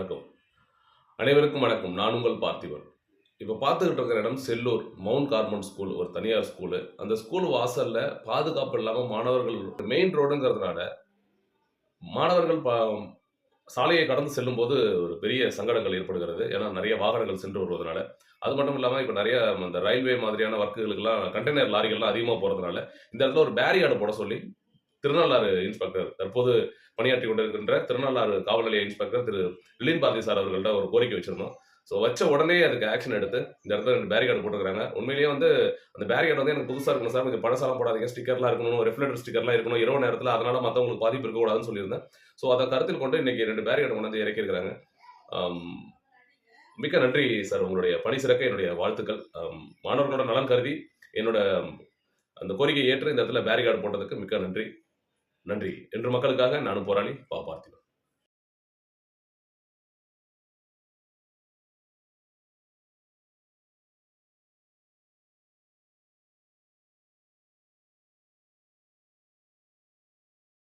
வணக்கம். அனைவருக்கும் வணக்கம். நான் உங்கள் பார்த்திபன். இப்போ பார்த்துக்கிட்டு இருக்கிற இடம் செல்லூர் மவுண்ட் கார்மெண்ட் ஸ்கூல் ஒரு தனியார் ஸ்கூலு. அந்த ஸ்கூல் வாசல்ல பாதுகாப்பு இல்லாமல் மாணவர்கள் மெயின் ரோடுங்கிறதுனால மாணவர்கள் பா சாலையை கடந்து செல்லும்போது ஒரு பெரிய சங்கடங்கள் ஏற்படுகிறது. ஏன்னா நிறைய வாகனங்கள் சென்று வருவதனால. அது மட்டும் இல்லாமல் இப்போ நிறைய அந்த ரயில்வே மாதிரியான ஒர்க்குகளுக்கெல்லாம் கண்டெய்னர் லாரிகள்லாம் அதிகமாக போகிறதுனால இந்த இடத்துல ஒரு பேரியாடு போட சொல்லி திருநள்ளாறு இன்ஸ்பெக்டர் தற்போது பணியாற்றி கொண்டிருக்கின்ற திருநள்ளாறு காவல் நிலைய இன்ஸ்பெக்டர் திரு லிலின் பாரதி சார் அவர்கள்ட்ட ஒரு கோரிக்கை வச்சிருந்தோம். ஸோ வச்ச உடனே அதுக்கு ஆக்ஷன் எடுத்து இந்த இடத்துல ரெண்டு பேரிகார்டு போட்டுருக்காங்க உண்மையிலேயே வந்து அந்த பேரிகார்டு வந்து எனக்கு புதுசாக இருக்கணும் சார். கொஞ்சம் பழசாலாம் போடாதீங்க. ஸ்டிக்கர்லாம் இருக்கணும் ரெஃப்ளெக்டர் ஸ்டிக்கர்லாம் இருக்கணும். இரவு நேரத்தில் அதனால மற்றவங்களுக்கு பாதிப்பு இருக்கக்கூடாதுன்னு சொல்லியிருந்தேன். ஸோ அதை கருத்தில் கொண்டு இன்னைக்கு ரெண்டு பேரிகார்டு கொண்டு வந்து இறக்கியிருக்கிறாங்க. மிக்க நன்றி சார் உங்களுடைய பணி சிறக்க என்னுடைய வாழ்த்துக்கள். மாணவர்களோட நலன் கருதி என்னோட அந்த கோரிக்கையை ஏற்று இந்த இடத்துல பேரிகார்டு போட்டதுக்கு மிக்க நன்றி. நன்றி. என்று மக்களுக்காக நானும் போராளி பா பார்த்திபன்